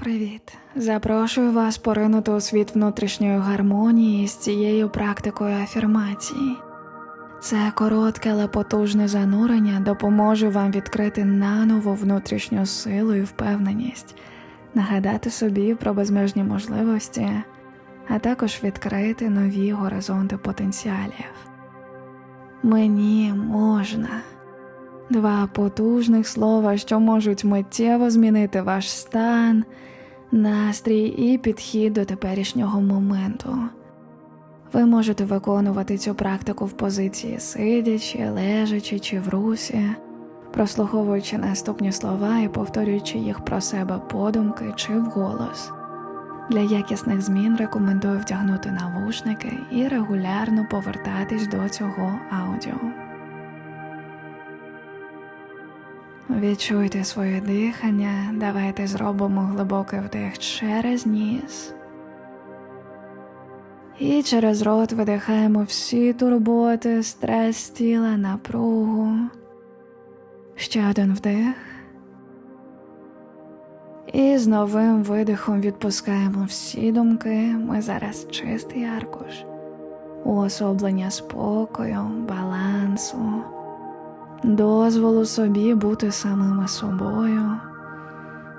Привіт! Запрошую вас поринути у світ внутрішньої гармонії з цією практикою афірмації. Це коротке, але потужне занурення допоможе вам відкрити наново внутрішню силу і впевненість, нагадати собі про безмежні можливості, а також відкрити нові горизонти потенціалів. Мені можна. Два потужних слова, що можуть миттєво змінити ваш стан, настрій і підхід до теперішнього моменту. Ви можете виконувати цю практику в позиції сидячи, лежачи чи в русі, прослуховуючи наступні слова і повторюючи їх про себе подумки чи вголос. Для якісних змін рекомендую вдягнути навушники і регулярно повертатись до цього аудіо. Відчуйте своє дихання, давайте зробимо глибокий вдих через ніс. І через рот видихаємо всі турботи, стрес тіла, напругу. Ще один вдих. І з новим видихом відпускаємо всі думки. Ми зараз чистий аркуш, уособлення спокою, балансу дозволу собі бути самими собою,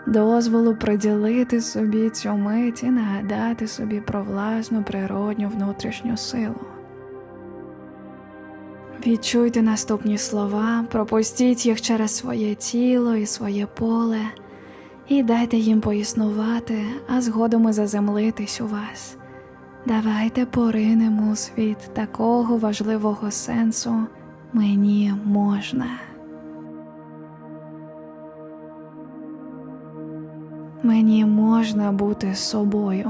дозволу приділити собі цю мить і нагадати собі про власну природню внутрішню силу. Відчуйте наступні слова, пропустіть їх через своє тіло і своє поле, і дайте їм поіснувати, а згодом і заземлитись у вас. Давайте поринемо у світ такого важливого сенсу мені можна. Мені можна бути собою.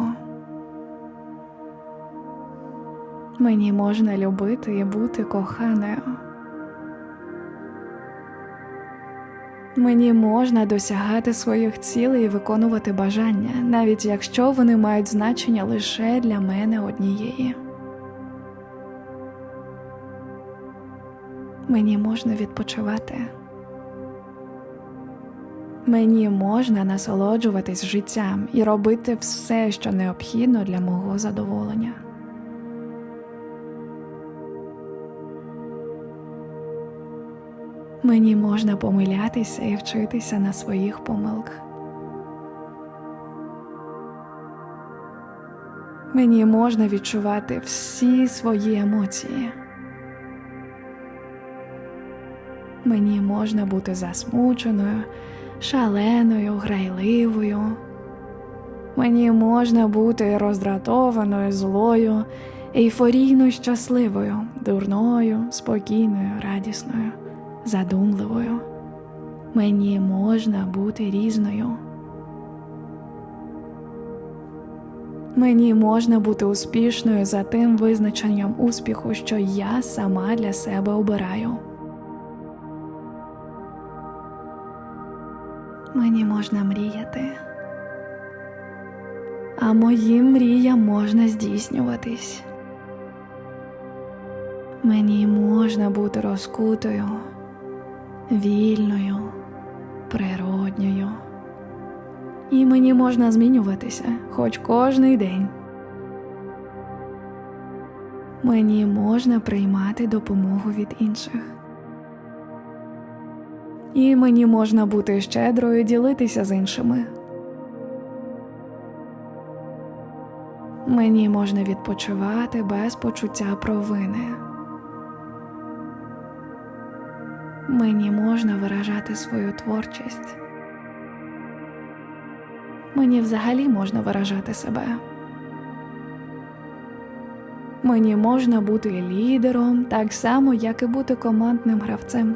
Мені можна любити і бути коханою. Мені можна досягати своїх цілей і виконувати бажання, навіть якщо вони мають значення лише для мене однієї. Мені можна відпочивати. Мені можна насолоджуватись життям і робити все, що необхідно для мого задоволення. Мені можна помилятися і вчитися на своїх помилках. Мені можна відчувати всі свої емоції. Мені можна бути засмученою, шаленою, грайливою. Мені можна бути роздратованою, злою, ейфорійно щасливою, дурною, спокійною, радісною, задумливою. Мені можна бути різною. Мені можна бути успішною за тим визначенням успіху, що я сама для себе обираю. Мені можна мріяти, а моїм мріям можна здійснюватись. Мені можна бути розкутою, вільною, природньою. І мені можна змінюватися хоч кожний день. Мені можна приймати допомогу від інших. І мені можна бути щедрою ділитися з іншими. Мені можна відпочивати без почуття провини. Мені можна виражати свою творчість. Мені взагалі можна виражати себе. Мені можна бути лідером так само, як і бути командним гравцем.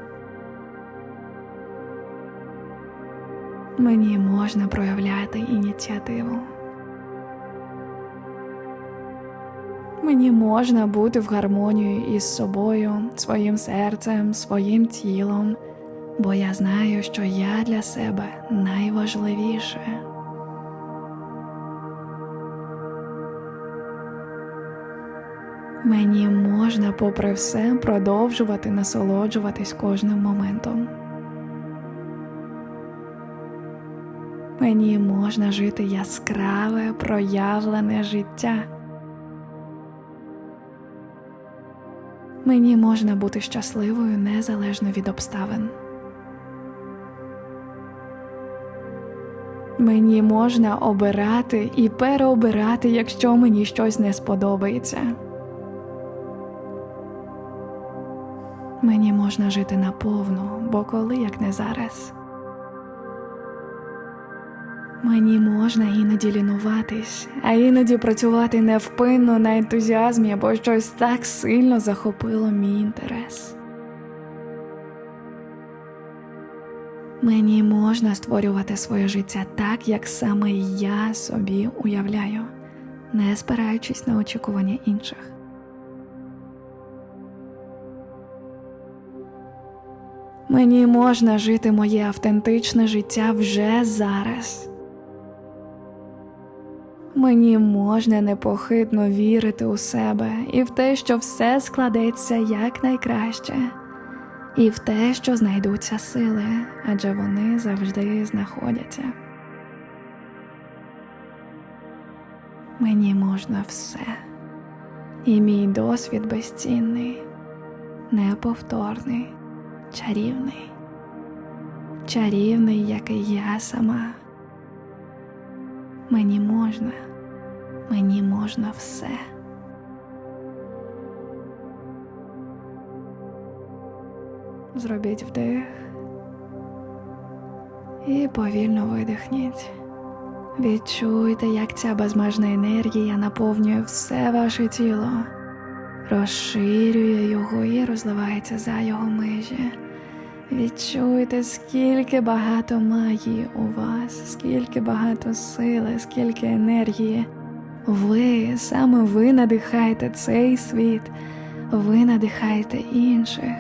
Мені можна проявляти ініціативу. Мені можна бути в гармонії із собою, своїм серцем, своїм тілом, бо я знаю, що я для себе найважливіше. Мені можна, попри все, продовжувати насолоджуватись кожним моментом. Мені можна жити яскраве, проявлене життя. Мені можна бути щасливою незалежно від обставин. Мені можна обирати і переобирати, якщо мені щось не сподобається. Мені можна жити наповну, бо коли як не зараз. Мені можна іноді лінуватись, а іноді працювати невпинно на ентузіазмі, бо щось так сильно захопило мій інтерес. Мені можна створювати своє життя так, як саме я собі уявляю, не спираючись на очікування інших. Мені можна жити моє автентичне життя вже зараз. Мені можна непохитно вірити у себе і в те, що все складеться якнайкраще, і в те, що знайдуться сили, адже вони завжди знаходяться. Мені можна все, і мій досвід безцінний, неповторний, чарівний, чарівний, як і я сама. Мені можна, мені можна все. Зробіть вдих і повільно видихніть. Відчуйте, як ця безмежна енергія наповнює все ваше тіло, розширює його і розливається за його межі. Відчуйте, скільки багато магії у вас, скільки багато сили, скільки енергії. Ви саме ви надихаєте цей світ, ви надихаєте інших.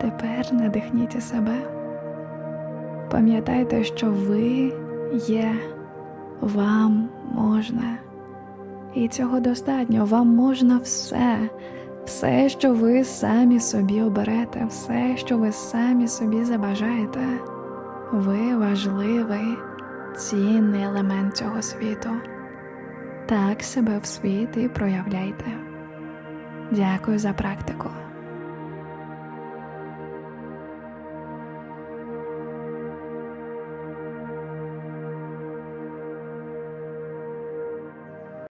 Тепер надихніть себе. Пам'ятайте, що ви є, вам можна. І цього достатньо, вам можна все, все, що ви самі собі оберете, все, що ви самі собі забажаєте. Ви важливий, цінний елемент цього світу. Так себе в світ і проявляйте. Дякую за практику.